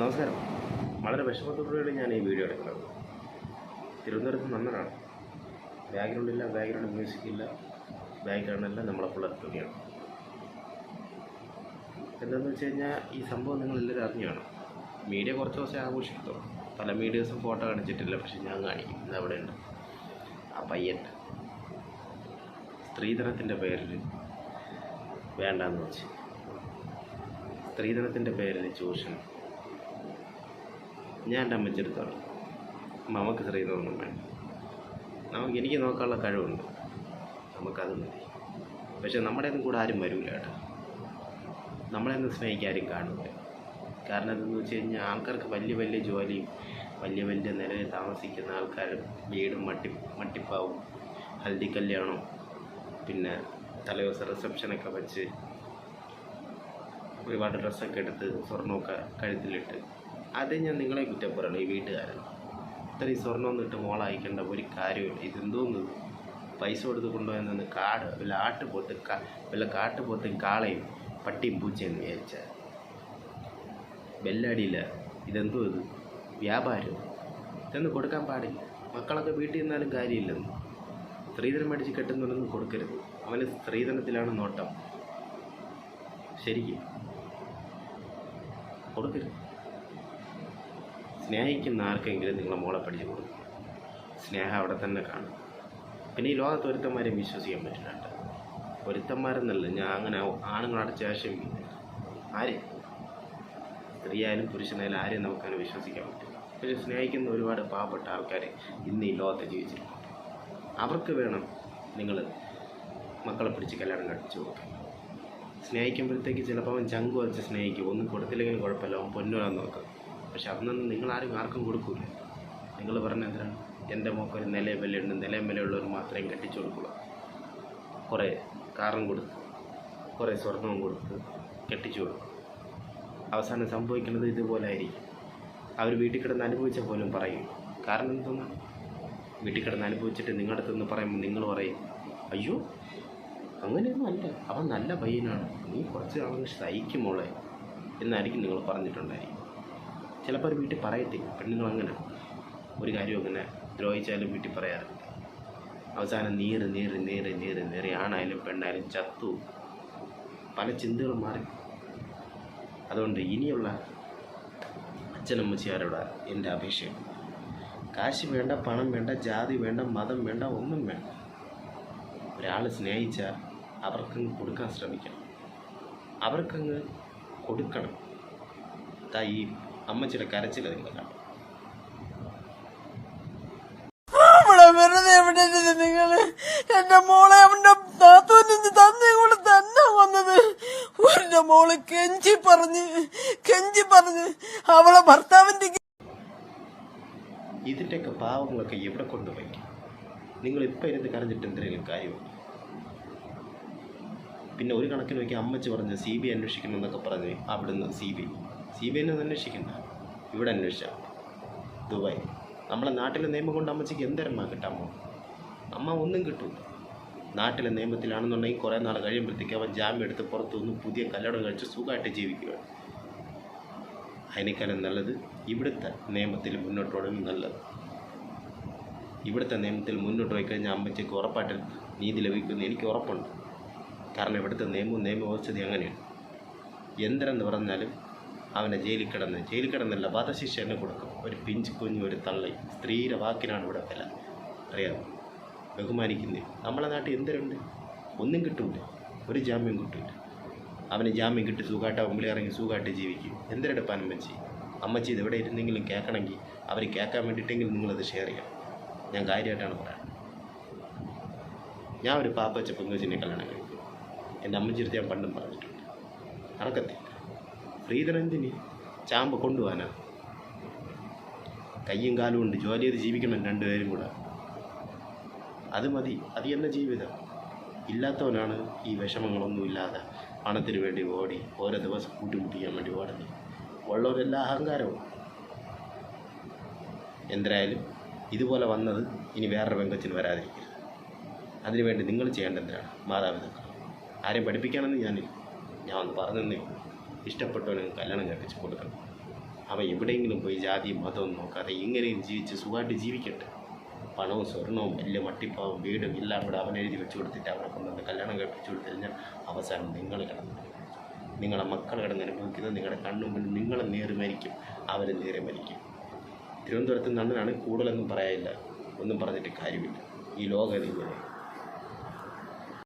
നമസ്കാരം. വളരെ വിഷമത്തോടുകൂടി ഞാൻ ഈ വീഡിയോ എടുക്കുന്നത്. തിരുവനന്തപുരത്ത് ബാക്ക്ഗ്രൗണ്ട് ഇല്ല ബാക്ക്ഗ്രൗണ്ട് മ്യൂസിക് ഇല്ല. ബാക്ക്ഗ്രൗണ്ട് എല്ലാം നമ്മളെ തുണിയാണ് എന്താണെന്ന് വെച്ച് കഴിഞ്ഞാൽ ഈ സംഭവം നിങ്ങൾ എല്ലാവരും അറിഞ്ഞാണ് മീഡിയ കുറച്ച് ദിവസം ആഘോഷിക്കത്തുള്ളൂ. പല മീഡിയസും ഫോട്ടോ കാണിച്ചിട്ടില്ല പക്ഷെ ഞാൻ കാണിക്കും. ഇത് അവിടെ ഉണ്ട് ആ പയ്യൻ. സ്ത്രീധനത്തിന്റെ പേരിൽ വേണ്ടാന്ന് വെച്ച്. സ്ത്രീധനത്തിന്റെ പേരിൽ ചൂഷണം. ഞാൻ എന്റെ അമ്മച്ചെടുത്തോളാം നമുക്ക് സ്ത്രീധനമൊന്നും വേണ്ട. നമുക്ക് എനിക്ക് നോക്കാനുള്ള കഴിവുണ്ട്. നമുക്കത് മതി. പക്ഷെ നമ്മുടെ ഒന്നും കൂടെ ആരും വരില്ല കേട്ടോ. നമ്മളെ ഒന്നും സ്നേഹിക്കാൻ ആരും കാണില്ല കാരണം എന്തെന്ന് വെച്ച് കഴിഞ്ഞാൽ ആൾക്കാർക്ക് വലിയ വലിയ ജോലിയും വലിയ വലിയ നിലയിൽ താമസിക്കുന്ന ആൾക്കാർ വീടും മട്ടി മട്ടിപ്പാവും ഹൽദി കല്യാണം പിന്നെ തലേദിവസം റിസപ്ഷനൊക്കെ വെച്ച് ഒരുപാട് ഡ്രസ്സൊക്കെ എടുത്ത് സ്വർണമൊക്കെ കഴുത്തിലിട്ട് അത് ഞാൻ നിങ്ങളെ കുറ്റം പറയണം ഈ വീട്ടുകാരൻ. ഇത്രയും സ്വർണം ഇട്ട് മോളയക്കേണ്ട ഒരു കാര്യമില്ല. ഇതെന്തോന്ന്? പൈസ കൊടുത്ത് കൊണ്ടുപോയെന്ന് കാട് വല്ല ആട്ട് പോത്ത് വല്ല കാട്ട് പോത്തും കാളയും പട്ടിയും പൂച്ചയെന്ന് വിചാരിച്ച. ബെല്ലടിയില്ല. ഇതെന്തോ ഇത്? വ്യാപാരം? ഇതൊന്നും കൊടുക്കാൻ പാടില്ല. മക്കളൊക്കെ വീട്ടിൽ നിന്നാലും കാര്യമില്ലെന്ന്. സ്ത്രീധനം മേടിച്ച് കെട്ടുന്നുണ്ടെന്ന് കൊടുക്കരുത്. അവന് സ്ത്രീധനത്തിലാണ് നോട്ടം. ശരിക്കും. കൊടുക്കരുത്. സ്നേഹിക്കുന്ന ആർക്കെങ്കിലും നിങ്ങളെ മോളെ പഠിച്ചു കൊടുക്കും. സ്നേഹം അവിടെ തന്നെ കാണും. പിന്നെ ഈ ലോകത്ത് ഒരുത്തന്മാരെയും വിശ്വസിക്കാൻ പറ്റില്ല ഒരുത്തന്മാരെന്നല്ല ഞാൻ അങ്ങനെ ആണുങ്ങളുടെ ശേഷം ആരെ? സ്ത്രീയായാലും പുരുഷനായാലും ആരെയും നമുക്കങ്ങനെ വിശ്വസിക്കാൻ പറ്റില്ല. പക്ഷെ സ്നേഹിക്കുന്ന ഒരുപാട് പാവപ്പെട്ട ആൾക്കാർ ഇന്ന് ഈ ലോകത്ത് ജീവിച്ചിട്ടുണ്ട് അവർക്ക് വേണം നിങ്ങൾ മക്കളെ പിടിച്ച് കല്യാണം കഴിച്ചു കൊടുക്കുക സ്നേഹിക്കുമ്പോഴത്തേക്ക് ചിലപ്പോൾ അവൻ ചങ്ക് വെച്ച് സ്നേഹിക്കും. ഒന്നും കൊടുത്തില്ലെങ്കിലും കുഴപ്പമില്ല. അവൻ പൊന്നുവാൻ നോക്കും. പക്ഷെ നിങ്ങൾ നിങ്ങളാരും ആർക്കും കൊടുക്കൂല. നിങ്ങൾ പറഞ്ഞ എന്തിനാണ്? എന്റെ മോക്ക ഒരു നിലയും വിലയുണ്ട്. നിലയും വിലയുള്ളവർ മാത്രമേ കെട്ടിച്ചു കൊടുക്കുള്ളൂ കുറേ കാറും കൊടുത്ത് കുറേ സ്വർണവും കൊടുത്ത് കെട്ടിച്ചു കൊടുക്കും. അവസാനം സംഭവിക്കുന്നത് ഇതുപോലെ ആയിരിക്കും. അവർ വീട്ടിൽ കിടന്ന് അനുഭവിച്ച പോലും പറയും. കാരണം എന്തെന്നാണ് വീട്ടിൽ കിടന്ന് അനുഭവിച്ചിട്ട് നിങ്ങളുടെ അടുത്ത് നിന്ന് പറയുമ്പോൾ നിങ്ങൾ പറയും അയ്യോ അങ്ങനെയൊന്നും അല്ല. അവൻ നല്ല പയ്യനാണ്. നീ കുറച്ച് നാളെ സഹിക്കും മോളെ എന്നായിരിക്കും നിങ്ങൾ പറഞ്ഞിട്ടുണ്ടായിരിക്കും. ചിലപ്പോൾ ഒരു വീട്ടിൽ പറയത്തില്ല. പെണ്ണുങ്ങൾ അങ്ങനെ. ഒരു കാര്യം അങ്ങനെ ദ്രോഹിച്ചാലും വീട്ടിൽ പറയാറില്ല. അവസാനം നീറ് നീറ് നീറ് നീറ് നീറി. ആണായാലും പെണ്ണായാലും ചത്തു. പല ചിന്തകളും മാറി. അതുകൊണ്ട് ഇനിയുള്ള അച്ഛനമ്മച്ചിയാരോട് എന്റെ അപേക്ഷയും കാശ് വേണ്ട പണം വേണ്ട ജാതി വേണ്ട മതം വേണ്ട ഒന്നും വേണ്ട. ഒരാൾ സ്നേഹിച്ചാൽ അവർക്കങ്ങ് കൊടുക്കാൻ ശ്രമിക്കണം. അവർക്കങ്ങ് കൊടുക്കണം. ഈ അമ്മച്ചിയുടെ കരച്ചിൽ നിങ്ങൾ കണ്ടു വെറുതെ എവിടെ നിങ്ങൾ? എന്റെ മോളെ അവന്റെ നാത്തൂന് തന്നെ കൂടെ തന്നെ വന്നത്. എന്റെ മോൾ കെഞ്ചി പറഞ്ഞ് കെഞ്ചി പറഞ്ഞ് അവളെ ഭർത്താവിന്റെ ഇതിന്റെയൊക്കെ പാവങ്ങളൊക്കെ എവിടെ കൊണ്ടുപോയി? നിങ്ങൾ ഇപ്പം ഇരുന്ന് കരഞ്ഞിട്ട് എന്തെങ്കിലും കാര്യമുണ്ട്? പിന്നെ ഒരു കണക്കിന് നോക്കി അമ്മച്ച് പറഞ്ഞ് സി ബി അന്വേഷിക്കണം എന്നൊക്കെ പറഞ്ഞ് അവിടുന്ന് സി ബി സി ബി എന്നെ അന്വേഷിക്കണ്ട. ഇവിടെ അന്വേഷിച്ചാൽ ദുബായ്. നമ്മളെ നാട്ടിലെ നിയമം കൊണ്ട് അമ്മച്ചിക്ക് എന്തരമ്മ കിട്ടാമോ അമ്മ ഒന്നും കിട്ടൂല. നാട്ടിലെ നിയമത്തിലാണെന്നുണ്ടെങ്കിൽ കുറേ നാൾ കഴിയുമ്പോഴത്തേക്ക് അവൻ ജാമ്യം എടുത്ത് പുറത്തു നിന്ന് പുതിയ കല്ലടം കഴിച്ച് സുഖമായിട്ട് ജീവിക്കുകയാണ് അതിനേക്കാളും നല്ലത് ഇവിടുത്തെ നിയമത്തിൽ മുന്നോട്ട് പോകുന്നത് നല്ലത്. ഇവിടുത്തെ നിയമത്തിൽ മുന്നോട്ട് പോയി കഴിഞ്ഞാൽ അമ്മച്ചയ്ക്ക് ഉറപ്പായിട്ട് നീതി ലഭിക്കുമെന്ന് എനിക്ക് ഉറപ്പുണ്ട്. കാരണം ഇവിടുത്തെ നിയമവും നിയമവ്യവസ്ഥയും അങ്ങനെയാണ്. എന്തരെന്ന് പറഞ്ഞാലും അവനെ ജയിലിൽ കിടന്ന് ജയിലിൽ കിടന്നല്ല വധശിക്ഷ തന്നെ കൊടുക്കും. ഒരു പിഞ്ച് കുഞ്ഞു ഒരു തള്ളി. സ്ത്രീയുടെ വാക്കിനാണ് ഇവിടെ വില. അറിയാമോ ബഹുമാനിക്കുന്നേ. നമ്മളെ നാട്ടിൽ എന്തിനുണ്ട്? ഒന്നും കിട്ടൂല. ഒരു ജാമ്യം കിട്ടൂല. അവന് ജാമ്യം കിട്ടി സുഖമായിട്ട് മുമ്പിൽ ഇറങ്ങി സുഖമായിട്ട് ജീവിക്കും. എന്തിനെടുപ്പാൻ അമ്മച്ചി? അമ്മച്ചി ഇത് എവിടെ ഇരുന്നെങ്കിലും കേൾക്കണമെങ്കിൽ അവർ കേൾക്കാൻ വേണ്ടിയിട്ടെങ്കിലും നിങ്ങളത് ഷെയർ ചെയ്യണം. ഞാൻ കാര്യമായിട്ടാണ് പറയുന്നത്. ഞാൻ ഒരു പാപ്പച്ച വെച്ച പെങ്കുച്ചിനെ കല്യാണം കഴിക്കും. എന്റെ അമ്മച്ചി അടുത്ത് ഞാൻ പണ്ടും പറഞ്ഞിട്ടുണ്ട്. നടക്കത്തില്ല. ഫ്രീധനം എന്തിന് ചാമ്പ കൊണ്ടുപോകാനാ. കയ്യും കാലും ഉണ്ട്. ജോലി ചെയ്ത് ജീവിക്കണം രണ്ടുപേരും കൂടെ. അത് മതി. അത് എന്ന ജീവിതം. ഇല്ലാത്തവനാണ് ഈ വിഷമങ്ങളൊന്നും ഇല്ലാതെ പണത്തിന് വേണ്ടി ഓടി ഓരോ ദിവസം കൂട്ടിമുട്ടിക്കാൻ വേണ്ടി ഓടുന്നത്. ഉള്ളവരെല്ലാം അഹങ്കാരവും. എന്തായാലും ഇതുപോലെ വന്നത് ഇനി വേറൊരു പെങ്കച്ചിന് വരാതിരിക്കരുത് അതിനുവേണ്ടി നിങ്ങൾ ചെയ്യേണ്ടത് എന്തിനാണ്? മാതാപിതാക്കൾ ആരെയും പഠിപ്പിക്കാനെന്ന് ഞാനില്ല. ഞാൻ ഒന്ന് പറഞ്ഞു ഉള്ളൂ. ഇഷ്ടപ്പെട്ടവന് കല്യാണം കഴിപ്പിച്ച് കൊടുക്കണം. അവൻ എവിടെയെങ്കിലും പോയി ജാതി മതവും നോക്കാതെ ഇങ്ങനെയും ജീവിച്ച് സുഖമായിട്ട് ജീവിക്കട്ടെ. പണവും സ്വർണവും വലിയ മട്ടിപ്പാവും വീടും എല്ലാം കൂടെ അവൻ എഴുതി വെച്ച് കൊടുത്തിട്ട് അവനെ കൊണ്ടുവന്ന് കല്യാണം കഴിപ്പിച്ചു കൊടുത്തു കഴിഞ്ഞാൽ അവസാനം നിങ്ങൾ കിടന്നു നിങ്ങളെ മക്കൾ കിടന്ന് അനുഭവിക്കുന്നത് നിങ്ങളുടെ കണ്ണുമ്പിൽ നിങ്ങൾ നേരെ മരിക്കും അവർ നേരെ മരിക്കും. തിരുവനന്തപുരത്ത് നന്നനാണ് കൂടുതലൊന്നും പറയാനില്ല. ഒന്നും പറഞ്ഞിട്ട് കാര്യമില്ല. ഈ ലോകം ഇതിങ്ങനെ